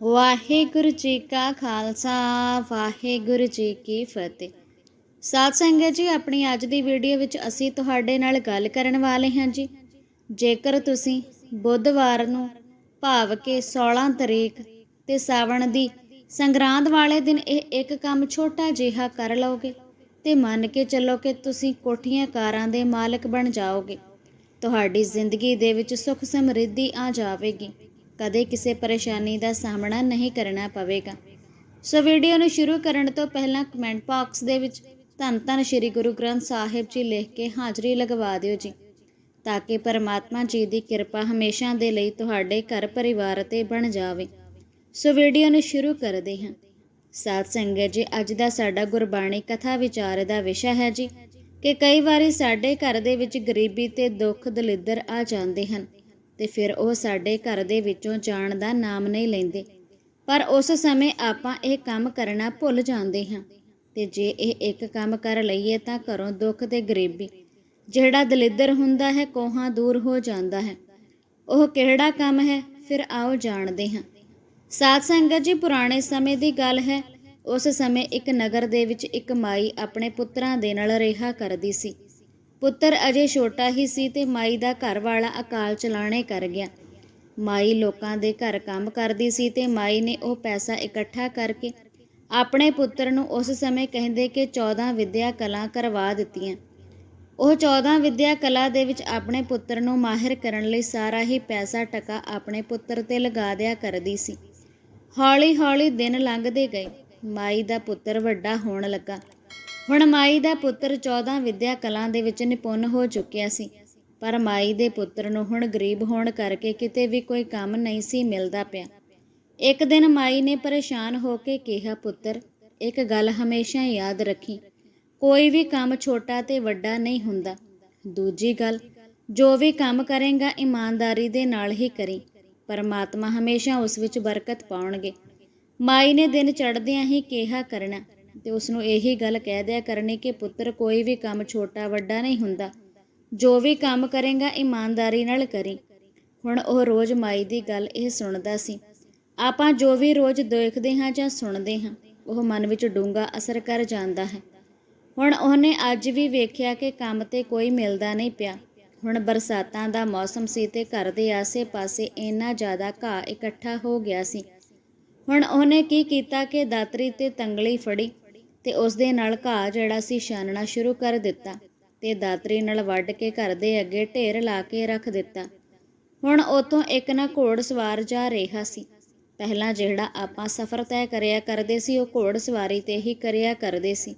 ਵਾਹਿਗੁਰੂ ਜੀ ਕਾ ਖਾਲਸਾ, ਵਾਹਿਗੁਰੂ ਜੀ ਕੀ ਫਤਿਹ। ਸਾਧ ਸੰਗਤ ਜੀ, ਆਪਣੀ ਅੱਜ ਦੀ ਵੀਡੀਓ ਵਿੱਚ ਅਸੀਂ ਤੁਹਾਡੇ ਨਾਲ ਗੱਲ ਕਰਨ ਵਾਲੇ ਹਾਂ ਜੀ। ਜੇਕਰ ਤੁਸੀਂ ਬੁੱਧਵਾਰ ਨੂੰ ਭਾਵ ਕਿ 16 ਤਰੀਕ ਤੇ ਸਾਵਣ ਦੀ ਸੰਗਰਾਂਦ ਵਾਲੇ ਦਿਨ ਇਹ ਇੱਕ ਕੰਮ ਛੋਟਾ ਜਿਹਾ ਕਰ ਲਓਗੇ ਤੇ ਮੰਨ ਕੇ ਚੱਲੋ ਕਿ ਤੁਸੀਂ ਕੋਠੀਆਂ ਕਾਰਾਂ ਦੇ ਮਾਲਕ ਬਣ ਜਾਓਗੇ। ਤੁਹਾਡੀ ਜ਼ਿੰਦਗੀ ਦੇ ਵਿੱਚ ਸੁੱਖ ਸਮਰਿੱਧੀ ਆ ਜਾਵੇਗੀ। ਕਦੇ ਕਿਸੇ ਪਰੇਸ਼ਾਨੀ ਦਾ ਸਾਹਮਣਾ ਨਹੀਂ ਕਰਨਾ ਪਵੇਗਾ। ਸੋ ਵੀਡੀਓ ਨੂੰ ਸ਼ੁਰੂ ਕਰਨ ਤੋਂ ਪਹਿਲਾਂ ਕਮੈਂਟ ਬਾਕਸ ਦੇ ਵਿੱਚ ਧੰਨ ਧੰਨ ਸ਼੍ਰੀ ਗੁਰੂ ਗ੍ਰੰਥ ਸਾਹਿਬ ਜੀ ਲਿਖ ਕੇ ਹਾਜ਼ਰੀ ਲਗਵਾ ਦਿਓ ਜੀ, ਤਾਂ ਕਿ ਪਰਮਾਤਮਾ ਜੀ ਦੀ ਕਿਰਪਾ ਹਮੇਸ਼ਾ ਦੇ ਲਈ ਤੁਹਾਡੇ ਘਰ ਪਰਿਵਾਰ ਤੇ ਬਣ ਜਾਵੇ। ਸੋ ਵੀਡੀਓ ਨੂੰ ਸ਼ੁਰੂ ਕਰਦੇ ਹਾਂ। ਸਾਧ ਸੰਗਤ ਜੀ, ਅੱਜ ਦਾ ਸਾਡਾ ਗੁਰਬਾਣੀ ਕਥਾ ਵਿਚਾਰ ਦਾ ਵਿਸ਼ਾ ਹੈ ਜੀ, ਕਿ ਕਈ ਵਾਰੀ ਸਾਡੇ ਘਰ ਦੇ ਵਿੱਚ ਗਰੀਬੀ ਤੇ ਦੁੱਖ ਦਲਿੱਦਰ ਆ ਜਾਂਦੇ ਹਨ। ਤੇ ਫਿਰ ਉਹ ਸਾਡੇ ਘਰ ਦੇ ਵਿੱਚੋਂ ਜਾਣ ਦਾ ਨਾਮ ਨਹੀਂ ਲੈਂਦੇ। ਪਰ ਉਸ ਸਮੇਂ ਆਪਾਂ ਇਹ ਕੰਮ ਕਰਨਾ ਭੁੱਲ ਜਾਂਦੇ ਹਾਂ ਤੇ ਜੇ ਇਹ ਇੱਕ ਕੰਮ ਕਰ ਲਈਏ ਤਾਂ ਘਰੋਂ ਦੁੱਖ ਤੇ ਗਰੀਬੀ, ਜਿਹੜਾ ਦਲਿੱਦਰ ਹੁੰਦਾ ਹੈ, ਕੋਹਾਂ ਦੂਰ ਹੋ ਜਾਂਦਾ ਹੈ। ਉਹ ਕਿਹੜਾ ਕੰਮ ਹੈ? ਫਿਰ ਆਓ ਜਾਣਦੇ ਹਾਂ। ਸਾਧ ਸੰਗਤ ਜੀ, ਪੁਰਾਣੇ ਸਮੇਂ ਦੀ ਗੱਲ ਹੈ, ਉਸ ਸਮੇਂ ਇੱਕ ਨਗਰ ਦੇ ਵਿੱਚ ਇੱਕ ਮਾਈ ਆਪਣੇ ਪੁੱਤਰਾਂ ਦੇ ਨਾਲ ਰਿਹਾ ਕਰਦੀ ਸੀ। ਪੁੱਤਰ ਅਜੇ ਛੋਟਾ ਹੀ ਸੀ ਤੇ ਮਾਈ ਦਾ ਘਰ ਵਾਲਾ ਅਕਾਲ ਚਲਾਣੇ ਕਰ ਗਿਆ। ਮਾਈ ਲੋਕਾਂ ਦੇ ਘਰ ਕੰਮ ਕਰਦੀ ਸੀ ਤੇ ਮਾਈ ਨੇ ਉਹ ਪੈਸਾ ਇਕੱਠਾ ਕਰਕੇ ਆਪਣੇ ਪੁੱਤਰ ਨੂੰ ਉਸ ਸਮੇਂ ਕਹਿੰਦੇ ਕਿ 14 ਵਿਦਿਆ ਕਲਾ ਕਰਵਾ ਦਿੱਤੀਆਂ। ਉਹ 14 ਵਿਦਿਆ ਕਲਾ ਦੇ ਵਿੱਚ ਆਪਣੇ ਪੁੱਤਰ ਨੂੰ ਮਾਹਿਰ ਕਰਨ ਲਈ ਸਾਰਾ ਹੀ ਪੈਸਾ ਟਕਾ ਆਪਣੇ ਪੁੱਤਰ ਤੇ ਲਗਾ ਦਿਆ ਕਰਦੀ ਸੀ। ਹੌਲੀ-ਹੌਲੀ ਦਿਨ ਲੰਘਦੇ ਗਏ। ਮਾਈ ਦਾ ਪੁੱਤਰ ਵੱਡਾ ਹੋਣ ਲੱਗਾ। ਹੁਣ ਮਾਈ ਦਾ ਪੁੱਤਰ 14 ਵਿਦਿਆ ਕਲਾ ਦੇ ਵਿੱਚ ਨਿਪੁੰਨ ਹੋ ਚੁੱਕਿਆ ਸੀ। ਪਰ ਮਾਈ ਦੇ ਪੁੱਤਰ ਨੂੰ ਹੁਣ ਗਰੀਬ ਹੋਣ ਕਰਕੇ ਕਿਤੇ ਵੀ ਕੋਈ ਕੰਮ ਨਹੀਂ ਸੀ ਮਿਲਦਾ ਪਿਆ। ਇੱਕ ਦਿਨ ਮਾਈ ਨੇ ਪਰੇਸ਼ਾਨ ਹੋ ਕੇ ਕਿਹਾ, ਪੁੱਤਰ, ਇੱਕ ਗੱਲ ਹਮੇਸ਼ਾ ਯਾਦ ਰੱਖੀ। ਕੋਈ ਵੀ ਕੰਮ ਛੋਟਾ ਤੇ ਵੱਡਾ ਨਹੀਂ ਹੁੰਦਾ। ਦੂਜੀ ਗੱਲ, ਜੋ ਵੀ ਕੰਮ ਕਰੇਗਾ ਇਮਾਨਦਾਰੀ ਦੇ ਨਾਲ ਹੀ ਕਰੀ, ਪਰਮਾਤਮਾ ਹਮੇਸ਼ਾ ਉਸ ਵਿੱਚ ਬਰਕਤ ਪਾਉਣਗੇ। ਮਾਈ ਨੇ ਦਿਨ ਚੜ੍ਹਦਿਆਂ ਹੀ ਕਿਹਾ, ਕਰਨਾ। ਤੇ ਉਸ ਨੂੰ ਇਹੀ ਗੱਲ ਕਹਿ ਦਿਆ ਕਰਨੀ ਕਿ ਪੁੱਤਰ ਕੋਈ ਵੀ ਕੰਮ ਛੋਟਾ ਵੱਡਾ ਨਹੀਂ ਹੁੰਦਾ। ਜੋ ਵੀ ਕੰਮ ਕਰੇਗਾ, ਇਮਾਨਦਾਰੀ ਨਾਲ ਕਰੀ। ਹੁਣ ਉਹ ਰੋਜ਼ ਮਾਈ ਦੀ ਗੱਲ ਇਹ ਸੁਣਦਾ ਸੀ। ਆਪਾਂ ਜੋ ਵੀ ਰੋਜ਼ ਦੇਖਦੇ ਹਾਂ ਜਾਂ ਸੁਣਦੇ ਹਾਂ, ਉਹ ਮਨ ਵਿੱਚ ਡੂੰਘਾ ਅਸਰ ਕਰ ਜਾਂਦਾ ਹੈ। ਹੁਣ ਉਹਨੇ ਅੱਜ ਵੀ ਵੇਖਿਆ ਕਿ ਕੰਮ ਤੇ ਕੋਈ ਮਿਲਦਾ ਨਹੀਂ ਪਿਆ। ਹੁਣ ਬਰਸਾਤਾਂ ਦਾ ਮੌਸਮ ਸੀ ਤੇ ਘਰ ਦੇ ਆਸੇ-ਪਾਸੇ ਇੰਨਾ ਜ਼ਿਆਦਾ ਘਾਹ ਇਕੱਠਾ ਹੋ ਗਿਆ ਸੀ। ਹੁਣ ਉਹਨੇ ਕੀ ਕੀਤਾ ਕਿ ਦਾਤਰੀ ਤੇ ਤੰਗਲੀ ਫੜੀ। ਤੇ ਉਸ ਦੇ ਨਾਲ ਘਾਹ ਜਿਹੜਾ ਸੀ ਛਾਨਣਾ ਸ਼ੁਰੂ ਕਰ ਦਿੱਤਾ ਤੇ ਦਾਤਰੀ ਨਾਲ ਵੱਢ ਕੇ ਘਰ ਦੇ ਅੱਗੇ ਢੇਰ ਲਾ ਕੇ ਰੱਖ ਦਿੱਤਾ। ਹੁਣ ਉਤੋਂ ਇੱਕ ਨਾ ਘੋੜ ਸਵਾਰ ਜਾ ਰਿਹਾ ਸੀ। ਪਹਿਲਾਂ ਜਿਹੜਾ ਆਪਾਂ ਸਫ਼ਰ ਤੈਅ ਕਰਿਆ ਕਰਦੇ ਸੀ, ਉਹ ਘੋੜ ਸਵਾਰੀ ਤੇ ਹੀ ਕਰਿਆ ਕਰਦੇ ਸੀ।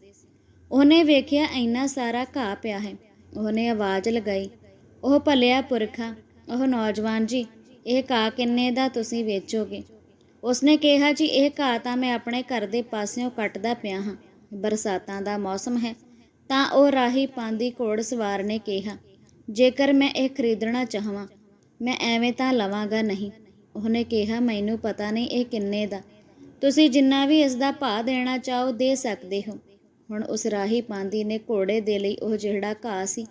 ਉਹਨੇ ਵੇਖਿਆ ਇੰਨਾ ਸਾਰਾ ਘਾਹ ਪਿਆ ਹੈ। ਉਹਨੇ ਆਵਾਜ਼ ਲਗਾਈ, ਉਹ ਭਲਿਆ ਪੁਰਖਾ, ਉਹ ਨੌਜਵਾਨ ਜੀ, ਇਹ ਘਾਹ ਕਿੰਨੇ ਦਾ ਤੁਸੀਂ ਵੇਚੋਗੇ? ਉਸਨੇ ਕਿਹਾ, ਜੀ, ਇਹ ਘਾਹ ਤਾਂ ਮੈਂ ਆਪਣੇ ਘਰ ਦੇ ਪਾਸਿਓਂ ਕੱਟਦਾ ਪਿਆ ਹਾਂ। ਬਰਸਾਤਾਂ ਦਾ ਮੌਸਮ ਹੈ, ਤਾਂ ਉਹ ਰਾਹੀ ਪਾਂਦੀ ਘੋੜ ਸਵਾਰ ਨੇ ਕਿਹਾ, ਜੇਕਰ ਮੈਂ ਇਹ ਖਰੀਦਣਾ ਚਾਹਾਂ ਮੈਂ ਐਵੇਂ ਤਾਂ ਲਵਾਂਗਾ ਨਹੀਂ। ਉਹਨੇ ਕਿਹਾ, ਮੈਨੂੰ ਪਤਾ ਨਹੀਂ ਇਹ ਕਿੰਨੇ ਦਾ। ਤੁਸੀਂ ਜਿੰਨਾ ਵੀ ਇਸ ਦਾ ਭਾਅ ਦੇਣਾ ਚਾਹੋ, ਦੇ ਸਕਦੇ ਹੋ। ਹੁਣ ਉਸ ਰਾਹੀ ਪਾਂਦੀ ਨੇ ਘੋੜੇ ਦੇ ਲਈ ਉਹ ਜਿਹੜਾ ਘਾਹ ਸੀ,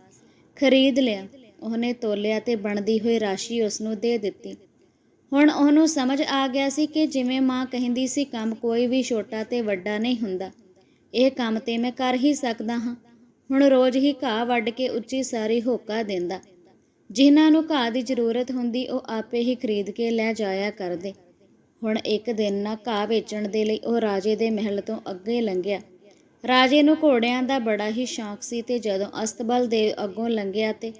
ਖਰੀਦ ਲਿਆ। ਉਹਨੇ ਤੋਲਿਆ ਤੇ ਬਣਦੀ ਹੋਈ ਰਾਸ਼ੀ ਉਸ ਨੂੰ ਦੇ ਦਿੱਤੀ। ਹੁਣ ਉਹਨੂੰ ਸਮਝ ਆ ਗਿਆ ਸੀ ਕਿ ਜਿਵੇਂ ਮਾਂ ਕਹਿੰਦੀ ਸੀ, ਕੰਮ ਕੋਈ ਵੀ ਛੋਟਾ ਤੇ ਵੱਡਾ ਨਹੀਂ ਹੁੰਦਾ। ਇਹ ਕੰਮ ਤੇ ਮੈਂ ਕਰ ਹੀ ਸਕਦਾ ਹਾਂ। ਹੁਣ ਰੋਜ਼ ਹੀ ਘਾਹ ਵੱਢ ਕੇ ਉੱਚੀ ਸਾਰੀ ਹੋਕਾ ਦਿੰਦਾ। ਜਿਨ੍ਹਾਂ ਨੂੰ ਘਾਹ ਦੀ ਜ਼ਰੂਰਤ ਹੁੰਦੀ, ਉਹ ਆਪੇ ਹੀ ਖਰੀਦ ਕੇ ਲੈ ਜਾਇਆ ਕਰਦੇ। ਹੁਣ ਇੱਕ ਦਿਨ ਨਾ ਘਾਹ ਵੇਚਣ ਦੇ ਲਈ ਉਹ ਰਾਜੇ ਦੇ ਮਹਿਲ ਤੋਂ ਅੱਗੇ ਲੰਘਿਆ। ਰਾਜੇ ਨੂੰ ਘੋੜਿਆਂ ਦਾ ਬੜਾ ਹੀ ਸ਼ੌਂਕ ਸੀ ਤੇ ਜਦੋਂ ਅਸਤਬਲ ਦੇ ਅੱਗੋਂ ਲੰਘਿਆ ਤੇ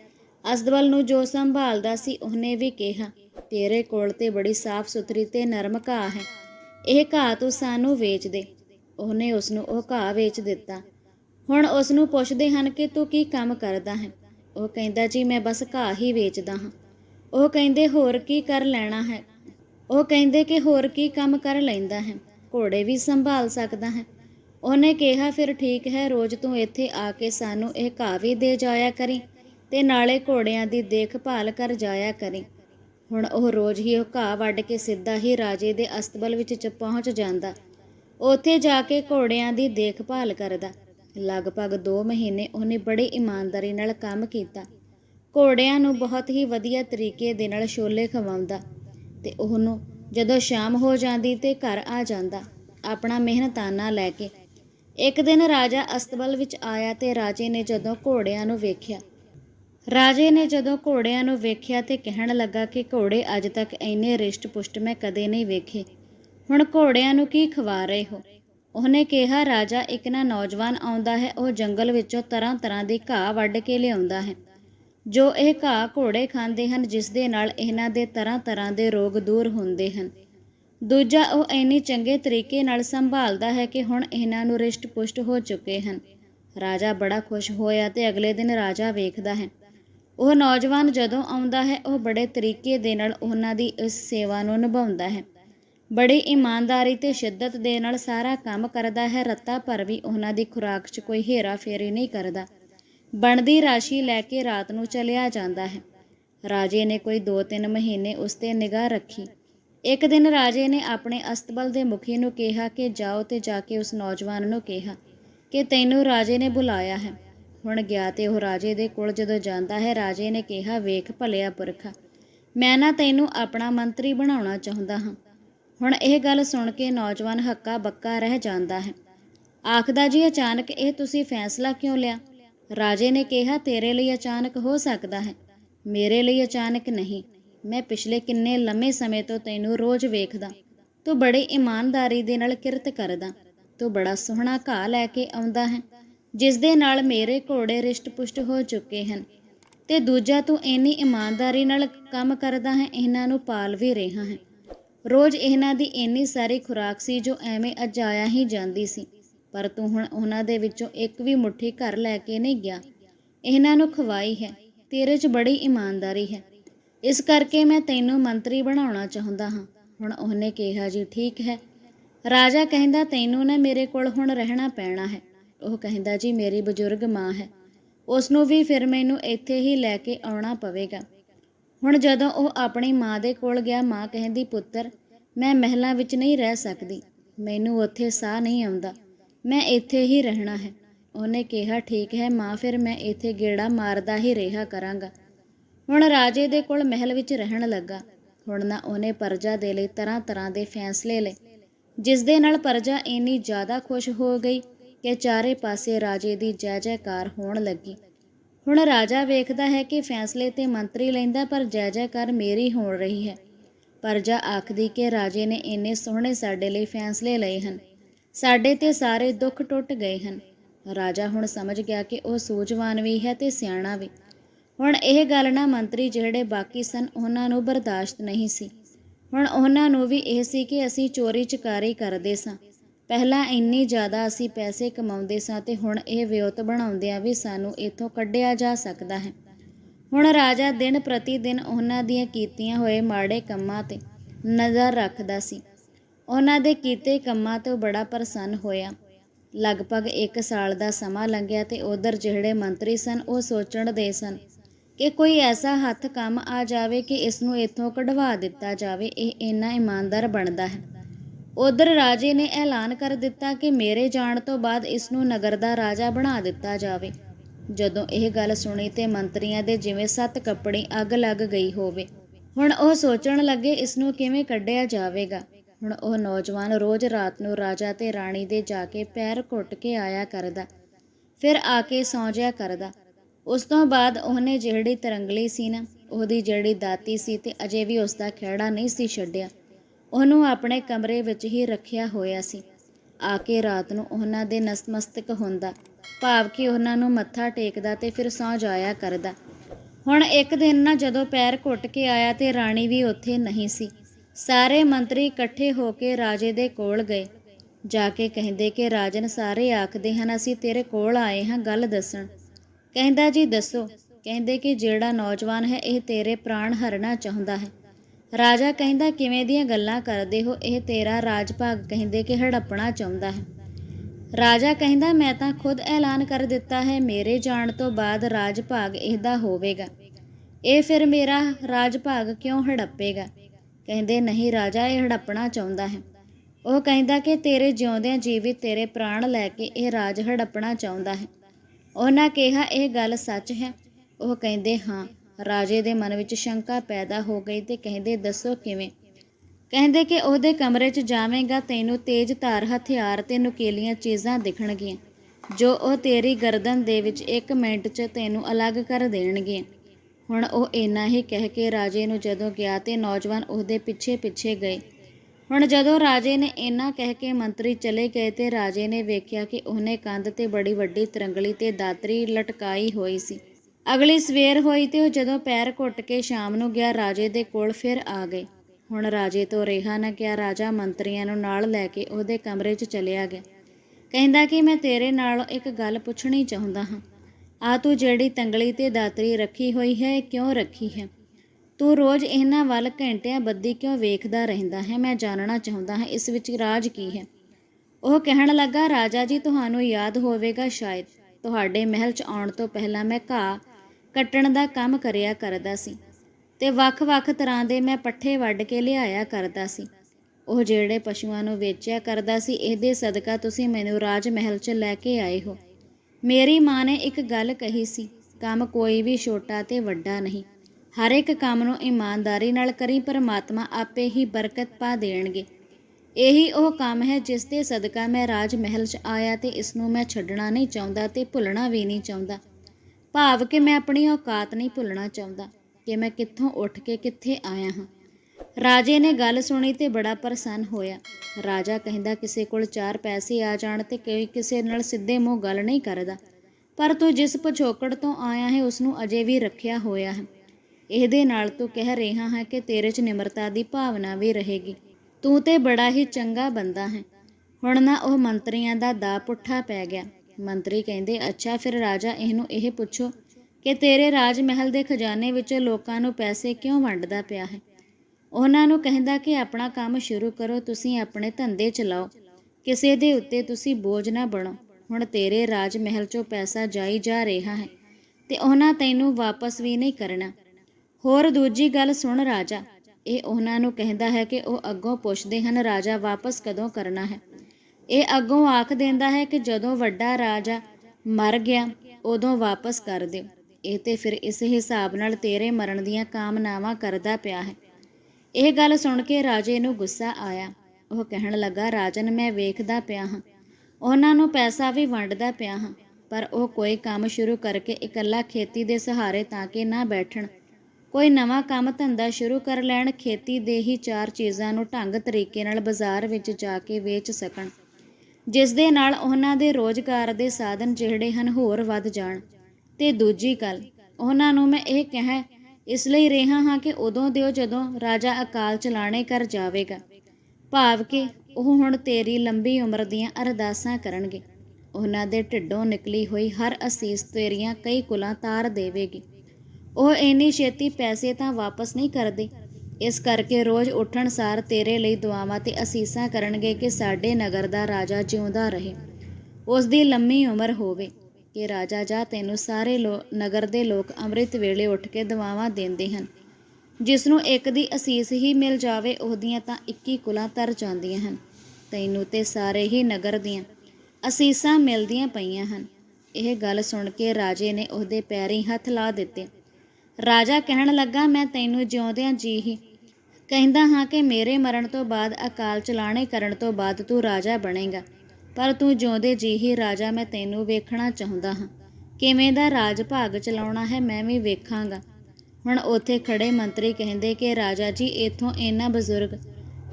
ਅਸਤਬਲ ਨੂੰ ਜੋ ਸੰਭਾਲਦਾ ਸੀ, ਉਹਨੇ ਵੀ ਕਿਹਾ, ਤੇਰੇ ਕੋਲ ਤੇ ਬੜੀ ਸਾਫ਼ ਸੁਥਰੀ ਤੇ ਨਰਮ ਘਾਹ ਹੈ। ਇਹ ਘਾਹ ਤੂੰ ਸਾਨੂੰ ਵੇਚ ਦੇ। ਉਹਨੇ ਉਸ ਨੂੰ ਉਹ ਘਾਹ ਵੇਚ ਦਿੱਤਾ। ਹੁਣ ਉਸ ਨੂੰ ਪੁੱਛਦੇ ਹਨ ਕਿ ਤੂੰ ਕੀ ਕੰਮ ਕਰਦਾ ਹੈ? ਉਹ ਕਹਿੰਦਾ, ਜੀ, ਮੈਂ ਬਸ ਘਾਹ ਹੀ ਵੇਚਦਾ ਹਾਂ। ਉਹ ਕਹਿੰਦੇ, ਹੋਰ ਕੀ ਕਰ ਲੈਣਾ ਹੈ? ਉਹ ਕਹਿੰਦੇ ਕਿ, ਹੋਰ ਕੀ ਕੰਮ ਕਰ ਲੈਂਦਾ ਹੈ? ਘੋੜੇ ਵੀ ਸੰਭਾਲ ਸਕਦਾ ਹੈ? ਉਹਨੇ ਕਿਹਾ, ਫਿਰ ਠੀਕ ਹੈ, ਰੋਜ਼ ਤੂੰ ਇੱਥੇ ਆ ਕੇ ਸਾਨੂੰ ਇਹ ਘਾਹ ਵੀ ਦੇ ਜਾਇਆ ਕਰੀ ਤੇ ਨਾਲੇ ਘੋੜਿਆਂ ਦੀ ਦੇਖਭਾਲ ਕਰ ਜਾਇਆ ਕਰੀ। ਹੁਣ ਉਹ ਰੋਜ਼ ਹੀ ਉਹ ਘਾਹ ਵੱਢ ਕੇ ਸਿੱਧਾ ਹੀ ਰਾਜੇ ਦੇ ਅਸਤਬਲ ਵਿੱਚ ਪਹੁੰਚ ਜਾਂਦਾ। ਉੱਥੇ ਜਾ ਕੇ ਘੋੜਿਆਂ ਦੀ ਦੇਖਭਾਲ ਕਰਦਾ। ਲਗਭਗ 2 ਮਹੀਨੇ ਉਹਨੇ ਬੜੀ ਇਮਾਨਦਾਰੀ ਨਾਲ ਕੰਮ ਕੀਤਾ। ਘੋੜਿਆਂ ਨੂੰ ਬਹੁਤ ਹੀ ਵਧੀਆ ਤਰੀਕੇ ਦੇ ਨਾਲ ਛੋਲੇ ਖਵਾਉਂਦਾ ਤੇ ਉਹਨੂੰ ਜਦੋਂ ਸ਼ਾਮ ਹੋ ਜਾਂਦੀ ਤੇ ਘਰ ਆ ਜਾਂਦਾ, ਆਪਣਾ ਮਿਹਨਤਾਨਾ ਲੈ ਕੇ। ਇੱਕ ਦਿਨ ਰਾਜਾ ਅਸਤਬਲ ਵਿੱਚ ਆਇਆ ਤੇ ਰਾਜੇ ਨੇ ਜਦੋਂ ਘੋੜਿਆਂ ਨੂੰ ਵੇਖਿਆ, ਰਾਜੇ ਨੇ ਜਦੋਂ ਘੋੜਿਆਂ ਨੂੰ ਵੇਖਿਆ ਤੇ ਕਹਿਣ ਲੱਗਾ ਕਿ ਘੋੜੇ ਅੱਜ ਤੱਕ ਇੰਨੇ ਰਿਸ਼ਟ-ਪੁਸ਼ਟ ਮੈਂ ਕਦੇ ਨਹੀਂ ਵੇਖੇ। ਹੁਣ ਘੋੜਿਆਂ ਨੂੰ ਕੀ ਖਵਾ ਰਹੇ ਹੋ? ਉਹਨੇ ਕਿਹਾ, ਰਾਜਾ, ਇੱਕ ਨਾ ਨੌਜਵਾਨ ਆਉਂਦਾ ਹੈ, ਉਹ ਜੰਗਲ ਵਿੱਚੋਂ ਤਰ੍ਹਾਂ-ਤਰ੍ਹਾਂ ਦੀ ਘਾਹ ਵੱਢ ਕੇ ਲਿਆਉਂਦਾ ਹੈ। ਜੋ ਇਹ ਘਾਹ ਘੋੜੇ ਖਾਂਦੇ ਹਨ, ਜਿਸ ਦੇ ਨਾਲ ਇਹਨਾਂ ਦੇ ਤਰ੍ਹਾਂ-ਤਰ੍ਹਾਂ ਦੇ ਰੋਗ ਦੂਰ ਹੁੰਦੇ ਹਨ। ਦੂਜਾ, ਉਹ ਇੰਨੀ ਚੰਗੇ ਤਰੀਕੇ ਨਾਲ ਸੰਭਾਲਦਾ ਹੈ ਕਿ ਹੁਣ ਇਹਨਾਂ ਨੂੰ ਰਿਸ਼ਟ-ਪੁਸ਼ਟ ਹੋ ਚੁੱਕੇ ਹਨ। ਰਾਜਾ ਬੜਾ ਖੁਸ਼ ਹੋਇਆ ਤੇ ਅਗਲੇ ਦਿਨ ਰਾਜਾ ਵੇਖਦਾ ਹੈ। ਉਹ ਨੌਜਵਾਨ ਜਦੋਂ ਆਉਂਦਾ ਹੈ, ਉਹ ਬੜੇ ਤਰੀਕੇ ਦੇ ਨਾਲ ਉਹਨਾਂ ਦੀ ਇਸ ਸੇਵਾ ਨੂੰ ਨਿਭਾਉਂਦਾ ਹੈ। ਬੜੀ ਇਮਾਨਦਾਰੀ ਤੇ ਸ਼ਿੱਦਤ ਦੇ ਨਾਲ ਸਾਰਾ ਕੰਮ ਕਰਦਾ ਹੈ। ਰੱਤਾ ਭਰ ਵੀ ਉਹਨਾਂ ਦੀ ਖੁਰਾਕ 'ਚ ਕੋਈ ਹੇਰਾ ਫੇਰੀ ਨਹੀਂ ਕਰਦਾ। ਬਣਦੀ ਰਾਸ਼ੀ ਲੈ ਕੇ ਰਾਤ ਨੂੰ ਚਲਿਆ ਜਾਂਦਾ ਹੈ। ਰਾਜੇ ਨੇ ਕੋਈ 2-3 ਮਹੀਨੇ ਉਸ ਤੇ ਨਿਗਾਹ ਰੱਖੀ। ਇੱਕ ਦਿਨ ਰਾਜੇ ਨੇ ਆਪਣੇ ਅਸਤਬਲ ਦੇ ਮੁਖੀ ਨੂੰ ਕਿਹਾ ਕਿ ਜਾਓ ਤੇ ਜਾ ਕੇ ਉਸ ਨੌਜਵਾਨ ਨੂੰ ਕਿਹਾ ਕਿ ਤੈਨੂੰ ਰਾਜੇ ਨੇ ਬੁਲਾਇਆ ਹੈ। ਹੁਣ ਗਿਆ ਤੇ ਉਹ ਰਾਜੇ ਦੇ ਕੋਲ ਜਦੋਂ ਜਾਂਦਾ ਹੈ, ਰਾਜੇ ਨੇ ਕਿਹਾ, ਵੇਖ ਭਲਿਆ ਪੁਰਖਾ, ਮੈਂ ਨਾ ਤੈਨੂੰ ਆਪਣਾ ਮੰਤਰੀ ਬਣਾਉਣਾ ਚਾਹੁੰਦਾ ਹਾਂ। ਹੁਣ ਇਹ ਗੱਲ ਸੁਣ ਕੇ ਨੌਜਵਾਨ ਹੱਕਾ ਬੱਕਾ ਰਹਿ ਜਾਂਦਾ ਹੈ। ਆਖਦਾ ਜੀ, ਅਚਾਨਕ ਇਹ ਤੁਸੀਂ ਫੈਸਲਾ ਕਿਉਂ ਲਿਆ? ਰਾਜੇ ਨੇ ਕਿਹਾ, ਤੇਰੇ ਲਈ ਅਚਾਨਕ ਹੋ ਸਕਦਾ ਹੈ। ਮੇਰੇ ਲਈ ਅਚਾਨਕ ਨਹੀਂ। ਮੈਂ ਪਿਛਲੇ ਕਿੰਨੇ ਲੰਮੇ ਸਮੇਂ ਤੋਂ ਤੈਨੂੰ ਰੋਜ਼ ਵੇਖਦਾ। ਤੂੰ ਬੜੀ ਇਮਾਨਦਾਰੀ ਦੇ ਨਾਲ ਕਿਰਤ ਕਰਦਾ। ਤੂੰ ਬੜਾ ਸੋਹਣਾ ਘਾਹ ਲੈ ਕੇ ਆਉਂਦਾ ਹੈ ਜਿਸ ਦੇ ਨਾਲ ਮੇਰੇ ਘੋੜੇ ਰਿਸ਼ਟ-ਪੁਸ਼ਟ ਹੋ ਚੁੱਕੇ ਹਨ। ਤੇ ਦੂਜਾ, ਤੂੰ ਇੰਨੀ ਇਮਾਨਦਾਰੀ ਨਾਲ ਕੰਮ ਕਰਦਾ ਹੈ, ਇਹਨਾਂ ਨੂੰ ਪਾਲ ਵੀ ਰਿਹਾ ਹੈ। ਰੋਜ਼ ਇਹਨਾਂ ਦੀ ਇੰਨੀ ਸਾਰੀ ਖੁਰਾਕ ਸੀ ਜੋ ਐਵੇਂ ਅਜਾਇਆ ਹੀ ਜਾਂਦੀ ਸੀ। ਪਰ ਤੂੰ ਹੁਣ ਉਹਨਾਂ ਦੇ ਵਿੱਚੋਂ ਇੱਕ ਵੀ ਮੁੱਠੀ ਘਰ ਲੈ ਕੇ ਨਹੀਂ ਗਿਆ। ਇਹਨਾਂ ਨੂੰ ਖਵਾਈ ਹੈ। ਤੇਰੇ 'ਚ ਬੜੀ ਇਮਾਨਦਾਰੀ ਹੈ। ਇਸ ਕਰਕੇ ਮੈਂ ਤੈਨੂੰ ਮੰਤਰੀ ਬਣਾਉਣਾ ਚਾਹੁੰਦਾ ਹਾਂ। ਹੁਣ ਉਹਨੇ ਕਿਹਾ, ਜੀ ਠੀਕ ਹੈ। ਰਾਜਾ ਕਹਿੰਦਾ, ਤੈਨੂੰ ਨਾ ਮੇਰੇ ਕੋਲ ਹੁਣ ਰਹਿਣਾ ਪੈਣਾ ਹੈ। ਉਹ ਕਹਿੰਦਾ, ਜੀ ਮੇਰੀ ਬਜ਼ੁਰਗ ਮਾਂ ਹੈ। ਉਸ ਨੂੰ ਵੀ ਫਿਰ ਮੈਨੂੰ ਇੱਥੇ ਹੀ ਲੈ ਕੇ ਆਉਣਾ ਪਵੇਗਾ। ਹੁਣ ਜਦੋਂ ਉਹ ਆਪਣੀ ਮਾਂ ਦੇ ਕੋਲ ਗਿਆ, ਮਾਂ ਕਹਿੰਦੀ, ਪੁੱਤਰ, ਮੈਂ ਮਹਿਲਾਂ ਵਿੱਚ ਨਹੀਂ ਰਹਿ ਸਕਦੀ। ਮੈਨੂੰ ਉੱਥੇ ਸਾਹ ਨਹੀਂ ਆਉਂਦਾ। ਮੈਂ ਇੱਥੇ ਹੀ ਰਹਿਣਾ ਹੈ। ਉਹਨੇ ਕਿਹਾ, ਠੀਕ ਹੈ ਮਾਂ, ਫਿਰ ਮੈਂ ਇੱਥੇ ਗੇੜਾ ਮਾਰਦਾ ਹੀ ਰਿਹਾ ਕਰਾਂਗਾ। ਹੁਣ ਰਾਜੇ ਦੇ ਕੋਲ ਮਹਿਲ ਵਿੱਚ ਰਹਿਣ ਲੱਗਾ। ਹੁਣ ਨਾ ਉਹਨੇ ਪਰਜਾ ਦੇ ਲਈ ਤਰ੍ਹਾਂ ਤਰ੍ਹਾਂ ਦੇ ਫੈਸਲੇ ਲਏ। ਜਿਸ ਦੇ ਨਾਲ ਪਰਜਾ ਇੰਨੀ ਜ਼ਿਆਦਾ ਖੁਸ਼ ਹੋ ਗਈ ਕਿ ਚਾਰੇ ਪਾਸੇ ਰਾਜੇ ਦੀ ਜੈ ਜੈਕਾਰ ਹੋਣ ਲੱਗੀ। ਹੁਣ ਰਾਜਾ ਵੇਖਦਾ ਹੈ ਕਿ ਫੈਸਲੇ ਤੇ ਮੰਤਰੀ ਲੈਂਦਾ, ਪਰ ਜੈ ਜੈਕਾਰ ਮੇਰੀ ਹੋਣ ਰਹੀ ਹੈ। ਪਰਜਾ ਆਖਦੀ ਕਿ ਰਾਜੇ ਨੇ ਇੰਨੇ ਸੋਹਣੇ ਸਾਡੇ ਲਈ ਫੈਸਲੇ ਲਏ ਹਨ। ਸਾਡੇ ਤੇ ਸਾਰੇ ਦੁੱਖ ਟੁੱਟ ਗਏ ਹਨ। ਰਾਜਾ ਹੁਣ ਸਮਝ ਗਿਆ ਕਿ ਉਹ ਸੂਝਵਾਨ ਵੀ ਹੈ ਤੇ ਸਿਆਣਾ ਵੀ। ਹੁਣ ਇਹ ਗੱਲ ਨਾ ਮੰਤਰੀ ਜਿਹੜੇ ਬਾਕੀ ਸਨ, ਉਹਨਾਂ ਨੂੰ ਬਰਦਾਸ਼ਤ ਨਹੀਂ ਸੀ। ਹੁਣ ਉਹਨਾਂ ਨੂੰ ਵੀ ਇਹ ਸੀ ਕਿ ਅਸੀਂ ਚੋਰੀ ਚਕਾਰੀ ਕਰਦੇ ਸਾਂ। ਪਹਿਲਾਂ ਇੰਨੀ ਜ਼ਿਆਦਾ ਅਸੀਂ ਪੈਸੇ ਕਮਾਉਂਦੇ ਸਾਂ ਤੇ ਹੁਣ ਇਹ ਵਿਉਤ ਬਣਾਉਂਦਿਆਂ ਵੀ ਸਾਨੂੰ ਇੱਥੋਂ ਕੱਢਿਆ ਜਾ ਸਕਦਾ ਹੈ। ਹੁਣ ਰਾਜਾ ਦਿਨ ਪ੍ਰਤੀ ਦਿਨ ਉਹਨਾਂ ਦੀਆਂ ਕੀਤੀਆਂ ਹੋਏ ਮਾੜੇ ਕੰਮਾਂ ਤੇ ਨਜ਼ਰ ਰੱਖਦਾ ਸੀ। ਉਹਨਾਂ ਦੇ ਕੀਤੇ ਕੰਮਾਂ ਤੋਂ ਬੜਾ ਪ੍ਰਸੰਨ ਹੋਇਆ। ਲਗਭਗ 1 ਸਾਲ ਦਾ ਸਮਾਂ ਲੰਘਿਆ ਤੇ ਉਧਰ ਜਿਹੜੇ ਮੰਤਰੀ ਸਨ ਉਹ ਸੋਚਣ ਦੇ ਸਨ ਕਿ ਕੋਈ ਐਸਾ ਹੱਥ ਕੰਮ ਆ ਜਾਵੇ ਕਿ ਇਸ ਨੂੰ ਇੱਥੋਂ ਕਢਵਾ ਦਿੱਤਾ ਜਾਵੇ। ਇਹ ਇੰਨਾ ਇਮਾਨਦਾਰ ਬਣਦਾ ਹੈ। ਉਧਰ ਰਾਜੇ ਨੇ ਐਲਾਨ ਕਰ ਦਿੱਤਾ ਕਿ ਮੇਰੇ ਜਾਣ ਤੋਂ ਬਾਅਦ ਇਸ ਨੂੰ ਨਗਰ ਦਾ ਰਾਜਾ ਬਣਾ ਦਿੱਤਾ ਜਾਵੇ। ਜਦੋਂ ਇਹ ਗੱਲ ਸੁਣੀ ਤੇ ਮੰਤਰੀਆਂ ਦੇ ਜਿਵੇਂ ਸੱਤ ਕੱਪੜੇ ਅੱਗ ਲੱਗ ਗਈ ਹੋਵੇ। ਹੁਣ ਉਹ ਸੋਚਣ ਲੱਗੇ ਇਸ ਨੂੰ ਕਿਵੇਂ ਕੱਢਿਆ ਜਾਵੇਗਾ। ਹੁਣ ਉਹ ਨੌਜਵਾਨ ਰੋਜ਼ ਰਾਤ ਨੂੰ ਰਾਜਾ ਤੇ ਰਾਣੀ ਦੇ ਜਾ ਕੇ ਪੈਰ ਘੁੱਟ ਕੇ ਆਇਆ ਕਰਦਾ, ਫਿਰ ਆ ਕੇ ਸੌਂਜਿਆ ਕਰਦਾ। ਉਸ ਤੋਂ ਬਾਅਦ ਉਹਨੇ ਜਿਹੜੀ ਤਰੰਗਲੀ ਸੀ ਨਾ, ਉਹਦੀ ਜਿਹੜੀ ਦਾਤੀ ਸੀ ਤੇ ਅਜੇ ਵੀ ਉਸ ਦਾ ਖਿਹੜਾ ਨਹੀਂ ਸੀ ਛੱਡਿਆ। ਉਹਨੂੰ ਆਪਣੇ ਕਮਰੇ ਵਿੱਚ ਹੀ ਰੱਖਿਆ ਹੋਇਆ ਸੀ। ਆ ਕੇ ਰਾਤ ਨੂੰ ਉਹਨਾਂ ਦੇ ਨਸਮਸਤਕ ਹੁੰਦਾ, ਭਾਵ ਕਿ ਉਹਨਾਂ ਨੂੰ ਮੱਥਾ ਟੇਕਦਾ ਤੇ ਫਿਰ ਸੌਂ ਜਾਇਆ ਕਰਦਾ। ਹੁਣ ਇੱਕ ਦਿਨ ਨਾ ਜਦੋਂ ਪੈਰ ਘੁੱਟ ਕੇ ਆਇਆ ਤੇ ਰਾਣੀ ਵੀ ਉੱਥੇ ਨਹੀਂ ਸੀ, ਸਾਰੇ ਮੰਤਰੀ ਇਕੱਠੇ ਹੋ ਕੇ ਰਾਜੇ ਦੇ ਕੋਲ ਗਏ। ਜਾ ਕੇ ਕਹਿੰਦੇ ਕਿ, ਰਾਜਨ, ਸਾਰੇ ਆਖਦੇ ਹਨ, ਅਸੀਂ ਤੇਰੇ ਕੋਲ ਆਏ ਹਾਂ, ਗੱਲ ਦੱਸਣ। ਕਹਿੰਦਾ, ਜੀ, ਦੱਸੋ। ਕਹਿੰਦੇ ਕਿ, ਜਿਹੜਾ ਨੌਜਵਾਨ ਹੈ, ਇਹ ਤੇਰੇ ਪ੍ਰਾਣ ਹਰਣਾ ਚਾਹੁੰਦਾ ਹੈ। ਰਾਜਾ ਕਹਿੰਦਾ, ਕਿਵੇਂ ਦੀਆਂ ਗੱਲਾਂ ਕਰਦੇ ਹੋ? ਇਹ ਤੇਰਾ ਰਾਜ ਭਾਗ ਕਹਿੰਦੇ ਕਿ ਹੜੱਪਣਾ ਚਾਹੁੰਦਾ ਹੈ। ਰਾਜਾ ਕਹਿੰਦਾ, ਮੈਂ ਤਾਂ ਖੁਦ ਐਲਾਨ ਕਰ ਦਿੱਤਾ ਹੈ, ਮੇਰੇ ਜਾਣ ਤੋਂ ਬਾਅਦ ਰਾਜ ਭਾਗ ਇਹਦਾ ਹੋਵੇਗਾ। ਇਹ ਫਿਰ ਮੇਰਾ ਰਾਜ ਭਾਗ ਕਿਉਂ ਹੜੱਪੇਗਾ? ਕਹਿੰਦੇ, ਨਹੀਂ ਰਾਜਾ, ਇਹ ਹੜੱਪਣਾ ਚਾਹੁੰਦਾ ਹੈ। ਉਹ ਕਹਿੰਦਾ ਕਿ ਤੇਰੇ ਜਿਉਂਦਿਆਂ ਜੀਵਿਤ ਤੇਰੇ ਪ੍ਰਾਣ ਲੈ ਕੇ ਇਹ ਰਾਜ ਹੜੱਪਣਾ ਚਾਹੁੰਦਾ ਹੈ। ਉਹਨਾਂ ਕਿਹਾ, ਇਹ ਗੱਲ ਸੱਚ ਹੈ? ਉਹ ਕਹਿੰਦੇ, ਹਾਂ। ਰਾਜੇ ਦੇ ਮਨ ਵਿੱਚ ਸ਼ੰਕਾ ਪੈਦਾ ਹੋ ਗਈ ਤੇ ਕਹਿੰਦੇ, ਦੱਸੋ ਕਿਵੇਂ? ਕਹਿੰਦੇ ਕਿ ਉਹਦੇ ਕਮਰੇ 'ਚ ਜਾਵੇਂਗਾ, ਤੈਨੂੰ ਤੇਜ਼ ਧਾਰ, ਹਥਿਆਰ ਤੇ ਨੁਕੀਲੀਆਂ ਚੀਜ਼ਾਂ ਦਿਖਣਗੀਆਂ, ਜੋ ਉਹ ਤੇਰੀ ਗਰਦਨ ਦੇ ਵਿੱਚ ਇੱਕ ਮਿੰਟ 'ਚ ਤੈਨੂੰ ਅਲੱਗ ਕਰ ਦੇਣਗੇ ਹੁਣ ਉਹ ਇੰਨਾ ਹੀ ਕਹਿ ਕੇ ਰਾਜੇ ਨੂੰ ਜਦੋਂ ਗਿਆ ਤੇ ਨੌਜਵਾਨ ਉਹਦੇ ਪਿੱਛੇ ਪਿੱਛੇ ਗਏ। ਹੁਣ ਜਦੋਂ ਰਾਜੇ ਨੇ ਇੰਨਾ ਕਹਿ ਕੇ ਮੰਤਰੀ ਚਲੇ ਗਏ ਤੇ ਰਾਜੇ ਨੇ ਵੇਖਿਆ ਕਿ ਉਹਨੇ ਕੰਧ ਤੇ ਬੜੀ ਵੱਡੀ ਤਰੰਗਲੀ ਤੇ ਦਾਤਰੀ ਲਟਕਾਈ ਹੋਈ ਸੀ। ਅਗਲੀ ਸਵੇਰ ਹੋਈ ਤੇ ਉਹ ਜਦੋਂ ਪੈਰ ਘੁੱਟ ਕੇ ਸ਼ਾਮ ਨੂੰ ਗਿਆ ਰਾਜੇ ਦੇ ਕੋਲ, ਫਿਰ ਆ ਗਏ। ਹੁਣ ਰਾਜੇ ਤੋਂ ਰਿਹਾ ਨਾ ਗਿਆ, ਰਾਜਾ ਮੰਤਰੀਆਂ ਨੂੰ ਨਾਲ ਲੈ ਕੇ ਉਹਦੇ ਕਮਰੇ 'ਚ ਚਲਿਆ ਗਿਆ। ਕਹਿੰਦਾ ਕਿ ਮੈਂ ਤੇਰੇ ਨਾਲ ਇੱਕ ਗੱਲ ਪੁੱਛਣੀ ਚਾਹੁੰਦਾ ਹਾਂ। ਆ ਤੂੰ ਜਿਹੜੀ ਤੰਗਲੀ ਤੇ ਦਾਤਰੀ ਰੱਖੀ ਹੋਈ ਹੈ ਕਿਉਂ ਰੱਖੀ ਹੈ? ਤੂੰ ਰੋਜ਼ ਇਹਨਾਂ ਵੱਲ ਘੰਟਿਆਂ ਬੱਦੀ ਕਿਉਂ ਵੇਖਦਾ ਰਹਿੰਦਾ ਹੈ? ਮੈਂ ਜਾਣਨਾ ਚਾਹੁੰਦਾ ਹਾਂ, ਇਸ ਵਿੱਚ ਰਾਜ ਕੀ ਹੈ? ਉਹ ਕਹਿਣ ਲੱਗਾ, ਰਾਜਾ ਜੀ, ਤੁਹਾਨੂੰ ਯਾਦ ਹੋਵੇਗਾ ਸ਼ਾਇਦ। ਤੁਹਾਡੇ ਮਹਿਲ 'ਚ ਆਉਣ ਤੋਂ ਪਹਿਲਾਂ ਮੈਂ ਘਾਹ ਕੱਟਣ ਦਾ ਕੰਮ ਕਰਿਆ ਕਰਦਾ ਸੀ ਤੇ ਵੱਖ-ਵੱਖ ਤਰ੍ਹਾਂ ਦੇ ਮੈਂ ਪੱਠੇ ਵੱਢ ਕੇ ਲਿਆਇਆ ਕਰਦਾ ਸੀ। ਉਹ ਜਿਹੜੇ ਪਸ਼ੂਆਂ ਨੂੰ ਵੇਚਿਆ ਕਰਦਾ ਸੀ, ਇਹਦੇ ਸਦਕਾ ਤੁਸੀਂ ਮੈਨੂੰ ਰਾਜ ਮਹਿਲ 'ਚ ਲੈ ਕੇ ਆਏ ਹੋ। ਮੇਰੀ ਮਾਂ ਨੇ ਇੱਕ ਗੱਲ ਕਹੀ ਸੀ, ਕੰਮ ਕੋਈ ਵੀ ਛੋਟਾ ਤੇ ਵੱਡਾ ਨਹੀਂ। ਹਰ ਇੱਕ ਕੰਮ ਨੂੰ ਇਮਾਨਦਾਰੀ ਨਾਲ ਕਰੀ, ਪਰਮਾਤਮਾ ਆਪੇ ਹੀ ਬਰਕਤ ਪਾ ਦੇਣਗੇ। ਇਹੀ ਉਹ ਕੰਮ ਹੈ ਜਿਸ ਦੇ ਸਦਕਾ ਮੈਂ ਰਾਜ ਮਹਿਲ 'ਚ ਆਇਆ ਤੇ ਇਸ ਨੂੰ ਮੈਂ ਛੱਡਣਾ ਨਹੀਂ ਚਾਹੁੰਦਾ ਤੇ ਭੁੱਲਣਾ ਵੀ ਨਹੀਂ ਚਾਹੁੰਦਾ। ਭਾਵ ਕਿ ਮੈਂ ਆਪਣੀ ਔਕਾਤ ਨਹੀਂ ਭੁੱਲਣਾ ਚਾਹੁੰਦਾ ਕਿ ਮੈਂ ਕਿੱਥੋਂ ਉੱਠ ਕੇ ਕਿੱਥੇ ਆਇਆ ਹਾਂ। ਰਾਜੇ ਨੇ ਗੱਲ ਸੁਣੀ ਤੇ ਬੜਾ ਪ੍ਰਸੰਨ ਹੋਇਆ। ਰਾਜਾ ਕਹਿੰਦਾ, ਕਿਸੇ ਕੋਲ ਚਾਰ ਪੈਸੇ ਆ ਜਾਣ ਤੇ ਕੋਈ ਕਿਸੇ ਨਾਲ ਸਿੱਧੇ ਮੂੰਹ ਗੱਲ ਨਹੀਂ ਕਰਦਾ। ਪਰ ਤੂੰ ਜਿਸ ਪਿਛੋਕੜ ਤੋਂ ਆਇਆ ਹੈ ਉਸ ਨੂੰ ਅਜੇ ਵੀ ਰੱਖਿਆ ਹੋਇਆ ਹੈ। ਇਹਦੇ ਨਾਲ ਤੂੰ ਕਹਿ ਰਿਹਾ ਹੈ ਕਿ ਤੇਰੇ 'ਚ ਨਿਮਰਤਾ ਦੀ ਭਾਵਨਾ ਵੀ ਰਹੇਗੀ। ਤੂੰ ਤੇ ਬੜਾ ਹੀ ਚੰਗਾ ਬੰਦਾ ਹੈ। ਹੁਣ ਨਾ ਉਹ ਮੰਤਰੀਆਂ ਦਾ ਦਾ ਪੁੱਠਾ ਪੈ ਗਿਆ। ਮੰਤਰੀ ਕਹਿੰਦੇ, ਅੱਛਾ, ਫਿਰ ਰਾਜਾ ਇਹਨੂੰ ਇਹ ਪੁੱਛੋ ਕਿ ਤੇਰੇ ਰਾਜ ਮਹਿਲ ਦੇ ਖਜ਼ਾਨੇ ਵਿੱਚ ਲੋਕਾਂ ਨੂੰ ਪੈਸੇ ਕਿਉਂ ਵੰਡਦਾ ਪਿਆ ਹੈ? ਉਹਨਾਂ ਨੂੰ ਕਹਿੰਦਾ ਕਿ ਆਪਣਾ ਕੰਮ ਸ਼ੁਰੂ ਕਰੋ, ਤੁਸੀਂ ਆਪਣੇ ਧੰਦੇ ਚਲਾਓ। ਕਿਸੇ ਦੇ ਉੱਤੇ ਤੁਸੀਂ ਬੋਝ ਨਾ ਬਣੋ। ਹੁਣ ਤੇਰੇ ਰਾਜ ਮਹਿਲ 'ਚੋਂ ਪੈਸਾ ਜਾਈ ਜਾ ਰਿਹਾ ਹੈ ਤੇ ਉਹਨਾਂ ਤੈਨੂੰ ਵਾਪਸ ਵੀ ਨਹੀਂ ਕਰਨਾ। ਹੋਰ ਦੂਜੀ ਗੱਲ ਸੁਣ ਰਾਜਾ। ਇਹ ਉਹਨਾਂ ਨੂੰ ਕਹਿੰਦਾ ਹੈ ਕਿ ਉਹ ਅੱਗੋਂ ਪੁੱਛਦੇ ਹਨ, ਰਾਜਾ, ਵਾਪਸ ਕਦੋਂ ਕਰਨਾ ਹੈ? ਇਹ ਅੱਗੋਂ ਆਖ ਦਿੰਦਾ ਹੈ ਕਿ ਜਦੋਂ ਵੱਡਾ ਰਾਜਾ ਮਰ ਗਿਆ, ਉਦੋਂ ਵਾਪਸ ਕਰ ਦਿਓ। ਇਹ ਤੇ ਫਿਰ ਇਸ ਹਿਸਾਬ ਨਾਲ ਤੇਰੇ ਮਰਨ ਦੀਆਂ ਕਾਮਨਾਵਾਂ ਕਰਦਾ ਪਿਆ ਹੈ। ਇਹ ਗੱਲ ਸੁਣ ਕੇ ਰਾਜੇ ਨੂੰ ਗੁੱਸਾ ਆਇਆ। ਉਹ ਕਹਿਣ ਲੱਗਾ, ਰਾਜਨ, ਮੈਂ ਵੇਖਦਾ ਪਿਆ ਹਾਂ। ਉਹਨਾਂ ਨੂੰ ਪੈਸਾ ਵੀ ਵੰਡਦਾ ਪਿਆ ਹਾਂ, ਪਰ ਉਹ ਕੋਈ ਕੰਮ ਸ਼ੁਰੂ ਕਰਕੇ ਇਕੱਲਾ ਖੇਤੀ ਦੇ ਸਹਾਰੇ ਤਾਂ ਕਿ ਨਾ ਬੈਠਣ। ਕੋਈ ਨਵਾਂ ਕੰਮ ਧੰਦਾ ਸ਼ੁਰੂ ਕਰ ਲੈਣ, ਖੇਤੀ ਦੇ ਹੀ ਚਾਰ ਚੀਜ਼ਾਂ ਨੂੰ ਢੰਗ ਤਰੀਕੇ ਨਾਲ ਬਾਜ਼ਾਰ ਵਿੱਚ ਜਾ ਕੇ ਵੇਚ ਸਕਣ। ਜਿਸ ਦੇ ਨਾਲ ਉਹਨਾਂ ਦੇ ਰੋਜ਼ਗਾਰ ਦੇ ਸਾਧਨ ਜਿਹੜੇ ਹਨ ਹੋਰ ਵੱਧ ਜਾਣ। ਤੇ ਦੂਜੀ ਗੱਲ, ਉਹਨਾਂ ਨੂੰ ਮੈਂ ਇਹ ਕਹਿ ਇਸ ਲਈ ਰਿਹਾ ਹਾਂ ਕਿ ਉਦੋਂ ਦਿਓ ਜਦੋਂ ਰਾਜਾ ਅਕਾਲ ਚਲਾਣੇ ਕਰ ਜਾਵੇਗਾ। ਭਾਵ ਕਿ ਉਹ ਹੁਣ ਤੇਰੀ ਲੰਬੀ ਉਮਰ ਦੀਆਂ ਅਰਦਾਸਾਂ ਕਰਨਗੇ। ਉਹਨਾਂ ਦੇ ਢਿੱਡੋਂ ਨਿਕਲੀ ਹੋਈ ਹਰ ਅਸੀਸ ਤੇਰੀਆਂ ਕਈ ਕੁਲਾਂ ਤਾਰ ਦੇਵੇਗੀ। ਉਹ ਇੰਨੀ ਛੇਤੀ ਪੈਸੇ ਤਾਂ ਵਾਪਸ ਨਹੀਂ ਕਰਦੇ। ਇਸ ਕਰਕੇ ਰੋਜ਼ ਉੱਠਣ ਸਾਰ ਤੇਰੇ ਲਈ ਦੁਆਵਾਂ ਤੇ ਅਸੀਸਾਂ ਕਰਨਗੇ ਕਿ ਸਾਡੇ ਨਗਰ ਦਾ ਰਾਜਾ ਜਿਉਂਦਾ ਰਹੇ। ਉਸ ਦੀ ਲੰਮੀ ਉਮਰ ਹੋਵੇ ਕਿ ਰਾਜਾ ਜਾ ਤੈਨੂੰ ਸਾਰੇ ਲੋ, ਨਗਰ ਦੇ ਲੋਕ ਅੰਮ੍ਰਿਤ ਵੇਲੇ ਉੱਠ ਕੇ ਦੁਆਵਾਂ ਦਿੰਦੇ ਹਨ। ਜਿਸ ਨੂੰ ਇੱਕ ਦੀ ਅਸੀਸ ਹੀ ਮਿਲ ਜਾਵੇ, ਉਹਦੀਆਂ ਤਾਂ 21 ਕੁਲਾਂ ਤਰ ਜਾਂਦੀਆਂ ਹਨ। ਤੈਨੂੰ ਤੇ ਸਾਰੇ ਹੀ ਨਗਰ ਦੀਆਂ ਅਸੀਸਾਂ ਮਿਲਦੀਆਂ ਪਈਆਂ ਹਨ। ਇਹ ਗੱਲ ਸੁਣ ਕੇ ਰਾਜੇ ਨੇ ਉਹਦੇ ਪੈਰੀਂ ਹੱਥ ਲਾ ਦਿੱਤੇ। ਰਾਜਾ ਕਹਿਣ ਲੱਗਾ, ਮੈਂ ਤੈਨੂੰ ਜਿਉਂਦਿਆਂ ਜੀ ਹੀ ਕਹਿੰਦਾ ਹਾਂ ਕਿ ਮੇਰੇ ਮਰਨ ਤੋਂ ਬਾਅਦ ਅਕਾਲ ਚਲਾਣੇ ਕਰਨ ਤੋਂ ਬਾਅਦ ਤੂੰ ਰਾਜਾ ਬਣੇਗਾ। ਪਰ ਤੂੰ ਜਿਉਂਦੇ ਜੀ ਹੀ ਰਾਜਾ, ਮੈਂ ਤੈਨੂੰ ਵੇਖਣਾ ਚਾਹੁੰਦਾ ਹਾਂ। ਕਿਵੇਂ ਦਾ ਰਾਜ ਭਾਗ ਚਲਾਉਣਾ ਹੈ, ਮੈਂ ਵੀ ਵੇਖਾਂਗਾ। ਹੁਣ ਉੱਥੇ ਖੜੇ ਮੰਤਰੀ ਕਹਿੰਦੇ ਕਿ, ਰਾਜਾ ਜੀ, ਇਥੋਂ ਇਹਨਾਂ ਬਜ਼ੁਰਗ,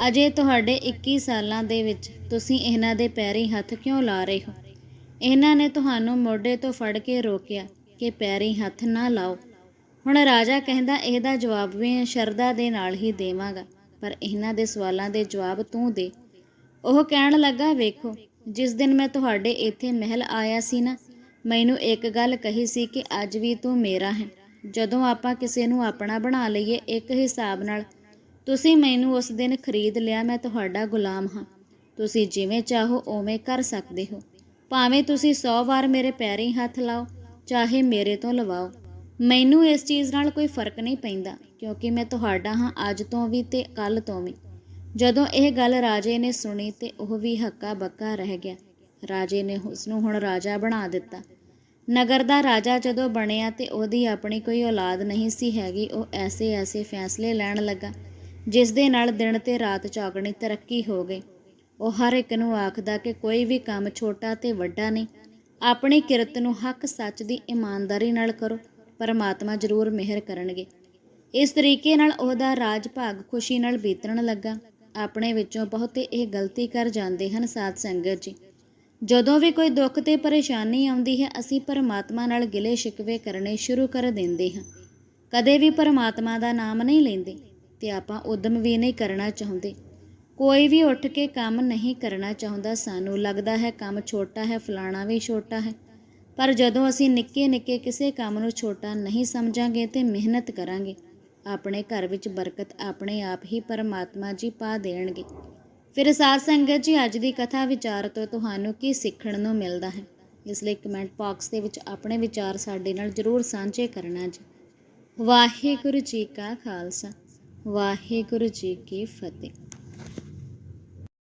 ਅਜੇ ਤੁਹਾਡੇ 21 ਸਾਲਾਂ ਦੇ ਵਿੱਚ ਤੁਸੀਂ ਇਹਨਾਂ ਦੇ ਪੈਰੀ ਹੱਥ ਕਿਉਂ ਲਾ ਰਹੇ ਹੋ? ਇਹਨਾਂ ਨੇ ਤੁਹਾਨੂੰ ਮੋਢੇ ਤੋਂ ਫੜ ਕੇ ਰੋਕਿਆ ਕਿ ਪੈਰੀ ਹੱਥ ਨਾ ਲਾਓ। ਹੁਣ ਰਾਜਾ ਕਹਿੰਦਾ, ਇਹਦਾ ਜਵਾਬ ਵੀ ਸ਼ਰਧਾ ਦੇ ਨਾਲ ਹੀ ਦੇਵਾਂਗਾ, ਪਰ ਇਹਨਾਂ ਦੇ ਸਵਾਲਾਂ ਦੇ ਜਵਾਬ ਤੂੰ ਦੇ। ਉਹ ਕਹਿਣ ਲੱਗਾ, ਵੇਖੋ, ਜਿਸ ਦਿਨ ਮੈਂ ਤੁਹਾਡੇ ਇੱਥੇ ਮਹਿਲ ਆਇਆ ਸੀ ਨਾ, ਮੈਨੂੰ ਇੱਕ ਗੱਲ ਕਹੀ ਸੀ ਕਿ ਅੱਜ ਵੀ ਤੂੰ ਮੇਰਾ ਹੈ। ਜਦੋਂ ਆਪਾਂ ਕਿਸੇ ਨੂੰ ਆਪਣਾ ਬਣਾ ਲਈਏ ਇੱਕ ਹਿਸਾਬ ਨਾਲ, ਤੁਸੀਂ ਮੈਨੂੰ ਉਸ ਦਿਨ ਖਰੀਦ ਲਿਆ, ਮੈਂ ਤੁਹਾਡਾ ਗੁਲਾਮ ਹਾਂ। ਤੁਸੀਂ ਜਿਵੇਂ ਚਾਹੋ, ਉਵੇਂ ਕਰ ਸਕਦੇ ਹੋ। ਭਾਵੇਂ ਤੁਸੀਂ 100 ਵਾਰ ਮੇਰੇ ਪੈਰੀਂ ਹੱਥ ਲਾਓ, ਚਾਹੇ ਮੇਰੇ ਤੋਂ ਲਵਾਓ। ਮੈਨੂੰ ਇਸ ਚੀਜ਼ ਨਾਲ ਕੋਈ ਫ਼ਰਕ ਨਹੀਂ ਪੈਂਦਾ, ਕਿਉਂਕਿ ਮੈਂ ਤੁਹਾਡਾ ਹਾਂ ਅੱਜ ਤੋਂ ਵੀ ਤੇ ਕੱਲ ਤੋਂ ਵੀ। ਜਦੋਂ ਇਹ ਗੱਲ ਰਾਜੇ ਨੇ ਸੁਣੀ ਤੇ ਉਹ ਵੀ ਹੱਕਾ ਬੱਕਾ ਰਹਿ ਗਿਆ। ਰਾਜੇ ਨੇ ਉਸ ਨੂੰ ਹੁਣ ਰਾਜਾ ਬਣਾ ਦਿੱਤਾ। ਨਗਰ ਦਾ ਰਾਜਾ ਜਦੋਂ ਬਣਿਆ ਤੇ ਉਹਦੀ ਆਪਣੀ ਕੋਈ ਔਲਾਦ ਨਹੀਂ ਸੀ ਹੈਗੀ, ਉਹ ਐਸੇ ਐਸੇ ਫੈਸਲੇ ਲੈਣ ਲੱਗਾ, ਜਿਸ ਦੇ ਨਾਲ ਦਿਨ ਤੇ ਰਾਤ ਚੌਗਣੀ ਤਰੱਕੀ ਹੋ ਗਈ। ਉਹ ਹਰ ਇੱਕ ਨੂੰ ਆਖਦਾ ਕਿ ਕੋਈ ਵੀ ਕੰਮ ਛੋਟਾ ਤੇ ਵੱਡਾ ਨਹੀਂ, ਆਪਣੀ ਕਿਰਤ ਨੂੰ ਹੱਕ ਸੱਚ ਦੀ ਇਮਾਨਦਾਰੀ ਨਾਲ ਕਰੋ। ਪਰਮਾਤਮਾ ਜ਼ਰੂਰ ਮਿਹਰ ਕਰਨਗੇ। ਇਸ ਤਰੀਕੇ ਨਾਲ ਉਹਦਾ ਰਾਜ ਭਾਗ ਖੁਸ਼ੀ ਨਾਲ ਬੀਤਣ ਲੱਗਾ। ਆਪਣੇ ਵਿੱਚੋਂ ਬਹੁਤੇ ਇਹ ਗਲਤੀ ਕਰ ਜਾਂਦੇ ਹਨ ਸਾਧ ਸੰਗਤ ਜੀ। ਜਦੋਂ ਵੀ ਕੋਈ ਦੁੱਖ ਤੇ ਪਰੇਸ਼ਾਨੀ ਆਉਂਦੀ ਹੈ, ਅਸੀਂ ਪਰਮਾਤਮਾ ਨਾਲ ਗਿਲੇ ਸ਼ਿਕਵੇ ਕਰਨੇ ਸ਼ੁਰੂ ਕਰ ਦਿੰਦੇ ਹਾਂ। ਕਦੇ ਵੀ ਪਰਮਾਤਮਾ ਦਾ ਨਾਮ ਨਹੀਂ ਲੈਂਦੇ ਤੇ ਆਪਾਂ ਉਦਮ ਵੀ ਨਹੀਂ ਕਰਨਾ ਚਾਹੁੰਦੇ। ਕੋਈ ਵੀ ਉੱਠ ਕੇ ਕੰਮ ਨਹੀਂ ਕਰਨਾ ਚਾਹੁੰਦਾ ਸਾਨੂੰ ਲੱਗਦਾ ਹੈ ਕੰਮ ਛੋਟਾ ਹੈ, ਫਲਾਣਾ ਵੀ ਛੋਟਾ ਹੈ। ਪਰ ਜਦੋਂ ਅਸੀਂ ਨਿੱਕੇ ਨਿੱਕੇ ਕਿਸੇ ਕੰਮ ਨੂੰ ਛੋਟਾ ਨਹੀਂ ਸਮਝਾਂਗੇ ਤੇ ਮਿਹਨਤ ਕਰਾਂਗੇ, ਆਪਣੇ ਘਰ ਵਿੱਚ ਬਰਕਤ ਆਪਣੇ ਆਪ ਹੀ ਪਰਮਾਤਮਾ ਜੀ ਪਾ ਦੇਣਗੇ। ਫਿਰ ਸਾਧ ਸੰਗਤ ਜੀ, ਅੱਜ ਦੀ ਕਥਾ ਵਿਚਾਰ ਤੋਂ ਤੁਹਾਨੂੰ ਕੀ ਸਿੱਖਣ ਨੂੰ ਮਿਲਦਾ ਹੈ? ਇਸ ਲਈ ਕਮੈਂਟ ਬਾਕਸ ਦੇ ਵਿੱਚ ਆਪਣੇ ਵਿਚਾਰ ਸਾਡੇ ਨਾਲ ਜਰੂਰ ਸਾਂਝੇ ਕਰਨਾ ਜੀ। ਵਾਹਿਗੁਰੂ ਜੀ ਕਾ ਖਾਲਸਾ, ਵਾਹਿਗੁਰੂ ਜੀ ਕੀ ਫਤਿਹ।